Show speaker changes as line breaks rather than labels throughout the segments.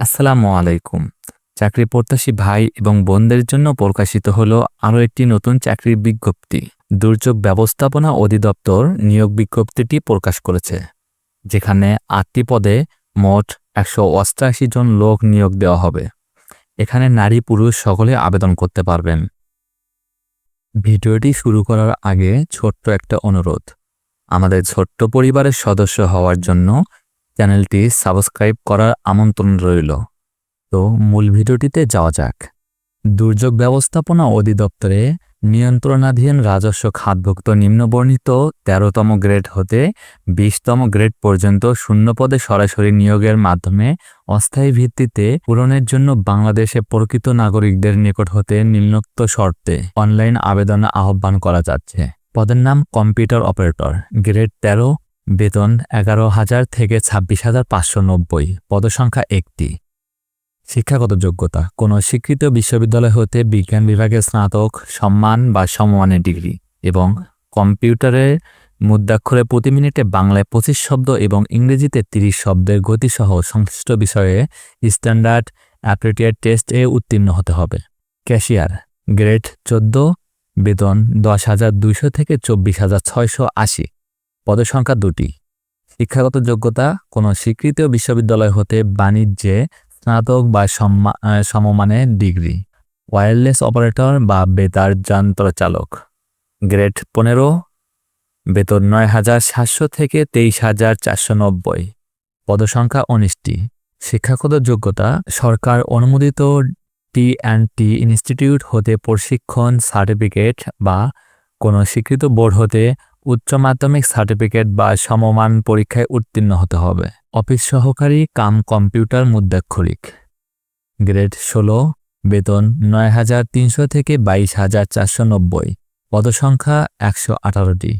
আসসালামু আলাইকুম। চাকরি প্রত্যাশী ভাই এবং বোনদের জন্য প্রকাশিত হলো আরও একটি নতুন চাকরির বিজ্ঞপ্তি। দুর্যোগ ব্যবস্থাপনা অধিদপ্তর নিয়োগ বিজ্ঞপ্তিটি প্রকাশ করেছে, যেখানে আটটি পদে মোট একশো অষ্টাশি জন লোক নিয়োগ দেওয়া হবে। এখানে নারী পুরুষ সকলে আবেদন করতে পারবেন। ভিডিওটি শুরু করার আগে ছোট্ট একটা অনুরোধ। আমাদের ছোট্ট পরিবারের সদস্য হওয়ার জন্য চ্যানেলটি সাবস্ক্রাইব করার আমন্ত্রণ রইল। তো মূল ভিডিওটিতে যাওয়া যাক। দুর্যোগ ব্যবস্থাপনা অধিদপ্তরে নিয়ন্ত্রণাধীন রাজস্ব খাতভুক্ত নিম্নবর্ণিত তেরোতম গ্রেড হতে বিশতম গ্রেড পর্যন্ত শূন্য পদে সরাসরি নিয়োগের মাধ্যমে অস্থায়ী ভিত্তিতে পূরণের জন্য বাংলাদেশে প্রকৃত নাগরিকদের নিকট হতে নিম্নোক্ত শর্তে অনলাইন আবেদন আহ্বান করা যাচ্ছে। পদের নাম কম্পিউটার অপারেটর। গ্রেড তেরো বেতন এগারো হাজার থেকে ছাব্বিশ হাজার পাঁচশো নব্বই, পদসংখ্যা একটি। শিক্ষাগত যোগ্যতা, কোনো স্বীকৃত বিশ্ববিদ্যালয় হতে বিজ্ঞান বিভাগে স্নাতক, সম্মান বা সমমানের ডিগ্রি এবং কম্পিউটারের মুদ্রাক্ষরে প্রতি মিনিটে বাংলায় পঁচিশ শব্দ এবং ইংরেজিতে তিরিশ শব্দের গতিসহ সংশ্লিষ্ট বিষয়ে স্ট্যান্ডার্ড অ্যাপ্রিটিয়েট টেস্ট এ উত্তীর্ণ হতে হবে। ক্যাশিয়ার, গ্রেড চোদ্দ, বেতন দশ হাজার দুইশো থেকে চব্বিশ হাজার ছয়শো আশি। পদসংখ্যা দুটি। শিক্ষাগত যোগ্যতা কোনো স্বীকৃত বিশ্ববিদ্যালয় হতে বাণিজ্যে স্নাতক বা সম্মা- আহ, সমমানের ডিগ্রি। ওয়্যারলেস অপারেটর বা বেতার যন্ত্র চালক গ্রেড পনেরো বেতন নয় হাজার সাতশো থেকে তেইশ হাজার চারশো নব্বই। পদসংখ্যা উনিশটি। শিক্ষাগত যোগ্যতা সরকার অনুমোদিত টি অ্যান্ড টি ইনস্টিটিউট হতে প্রশিক্ষণ সার্টিফিকেট বা কোনো স্বীকৃত বোর্ড হতে উচ্চ মাধ্যমিক সার্টিফিকেট বা সমমান পরীক্ষায় উত্তীর্ণ হতে হবে। অফিস সহকারী কাম কম্পিউটার মুদ্রাক্ষরিক। গ্রেড ষোলো, বেতন নয় হাজার তিনশো থেকে বাইশ হাজার চারশো নব্বই। পদসংখ্যা একশো আঠারোটি।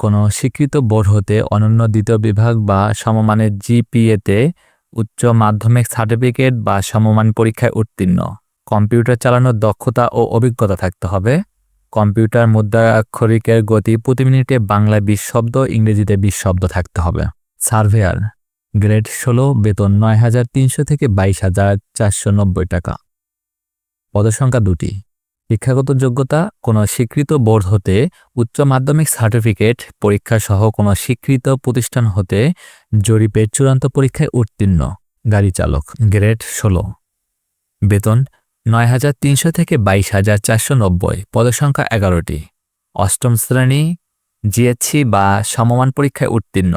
কোনো স্বীকৃত বোর্ড হতে অনন্য দ্বিতীয় বিভাগ বা সমমানের জিপিএতে উচ্চ মাধ্যমিক সার্টিফিকেট বা সমমান পরীক্ষায় উত্তীর্ণ। কম্পিউটার চালানোর দক্ষতা ও অভিজ্ঞতা থাকতে হবে। কম্পিউটার মুদ্রাক্ষরিকের গতি প্রতি মিনিটে বাংলায় বিশ শব্দ, ইংরেজিতে বিশ শব্দ থাকতে হবে। সার্ভেয়ার, গ্রেড ষোলো, বেতন নয় হাজার তিনশো থেকে বাইশ হাজার চারশো নব্বই টাকা। পদসংখ্যা দুটি। শিক্ষাগত যোগ্যতা, কোনো স্বীকৃত বোর্ড হতে উচ্চ মাধ্যমিক সার্টিফিকেট পরীক্ষা সহ কোনো স্বীকৃত প্রতিষ্ঠান হতে জরিপের চূড়ান্ত পরীক্ষায় উত্তীর্ণ। গাড়ি চালক, গ্রেড ষোলো। বেতন নয় হাজার তিনশো থেকে বাইশ হাজার চারশো নব্বই, পদসংখ্যা এগারোটি। অষ্টম শ্রেণি, জিএসসি বা সমমান পরীক্ষায় উত্তীর্ণ।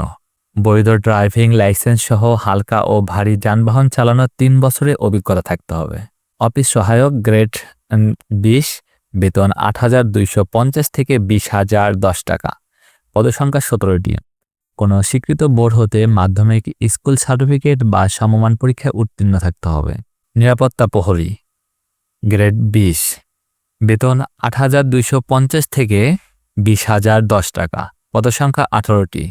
বৈধ ড্রাইভিং লাইসেন্স সহ হালকা ও ভারী যানবাহন চালানোর তিন বছরের অভিজ্ঞতা থাকতে হবে। অফিস সহায়ক গ্রেড বিশ, বেতন আট হাজার দুইশো পঞ্চাশ থেকে বিশ হাজার দশ টাকা। পদসংখ্যা সতেরোটি। কোনো স্বীকৃত বোর্ড হতে মাধ্যমিক স্কুল সার্টিফিকেট বা সমমান পরীক্ষায় উত্তীর্ণ থাকতে হবে। নিরাপত্তা প্রহরী। গ্রেড বিশ। বেতন আট হাজার দুইশো পঞ্চাশ থেকে বিশ হাজার দশ টাকা। পদসংখ্যা আঠারোটি।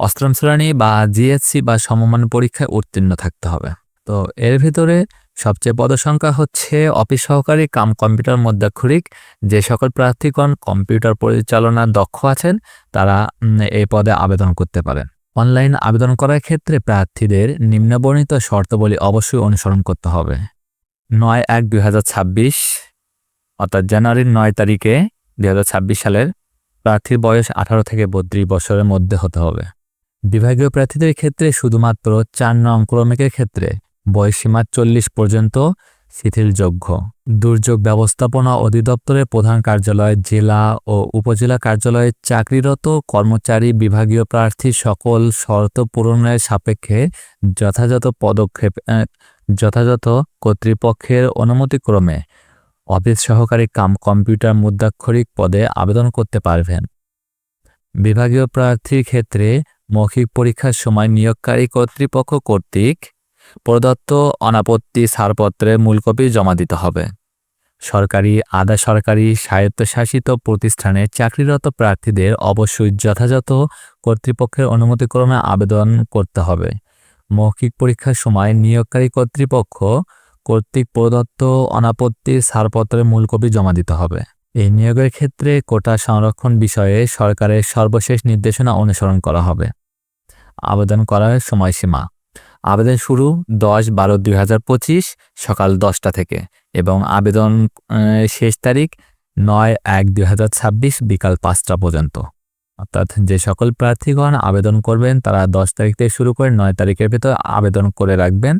অষ্টম শ্রেণি বা জিএসসি বা সমমান পরীক্ষায় উত্তীর্ণ থাকতে হবে। তো এর ভিতরে সবচেয়ে পদসংখ্যা হচ্ছে অফিস সহকারী কাম কম্পিউটার মধ্যাক্ষরিক। যে সকল প্রার্থীগণ কম্পিউটার পরিচালনার দক্ষ আছেন, তারা এই পদে আবেদন করতে পারেন। অনলাইন আবেদন করার ক্ষেত্রে প্রার্থীদের নিম্নবর্ণিত শর্তাবলী অবশ্যই অনুসরণ করতে হবে। নয় এক দুই হাজার ছাব্বিশ, অর্থাৎ জানুয়ারির নয় তারিখে দুই হাজার ছাব্বিশ সালের প্রার্থীর বয়স আঠারো থেকে বত্রিশ বছরের মধ্যে হতে হবে। বিভাগীয় প্রার্থীদের ক্ষেত্রে শুধুমাত্র চার নং ক্রমিকের ক্ষেত্রে বয়সীমা চল্লিশ পর্যন্ত শিথিলযোগ্য দুর্যোগ ব্যবস্থাপনা অধিদপ্তরের প্রধান কার্যালয়, জেলা ও উপজেলা কার্যালয়ে চাকরিরত কর্মচারী বিভাগীয় প্রার্থী সকল শর্ত পূরণের সাপেক্ষে যথাযথ পদক্ষেপ যথাযথ কর্তৃপক্ষের অনুমতিক্রমে অফিস সহকারী কাম কম্পিউটার মুদ্রাক্ষরিক পদে আবেদন করতে পারবেন। বিভাগীয় প্রার্থীর ক্ষেত্রে মৌখিক পরীক্ষার সময় নিয়োগকারী কর্তৃপক্ষ কর্তৃক প্রদত্ত অনাপত্তি ছাড়পত্রের মূল কপি জমা দিতে হবে। সরকারি, আধা সরকারি, স্বায়ত্তশাসিত প্রতিষ্ঠানে চাকরিরত প্রার্থীদের অবশ্যই যথাযথ কর্তৃপক্ষের অনুমতিক্রমে আবেদন করতে হবে। মৌখিক পরীক্ষার সময় নিয়োগকারী কর্তৃপক্ষ কর্তৃক প্রদত্ত অনাপত্তির ছাড়পত্রের মূল কপি জমা দিতে হবে। এই নিয়োগের ক্ষেত্রে কোটা সংরক্ষণ বিষয়ে সরকারের সর্বশেষ নির্দেশনা অনুসরণ করা হবে। আবেদন করার সময়সীমা। আবেদন শুরু দশ বারো দুই সকাল দশটা থেকে এবং আবেদন শেষ তারিখ নয় এক দুই বিকাল পাঁচটা পর্যন্ত। অর্থাৎ যে সকল প্রার্থীগণ আবেদন করবেন, তারা দশ তারিখ থেকে শুরু করে নয় তারিখের ভেতর আবেদন করে রাখবেন।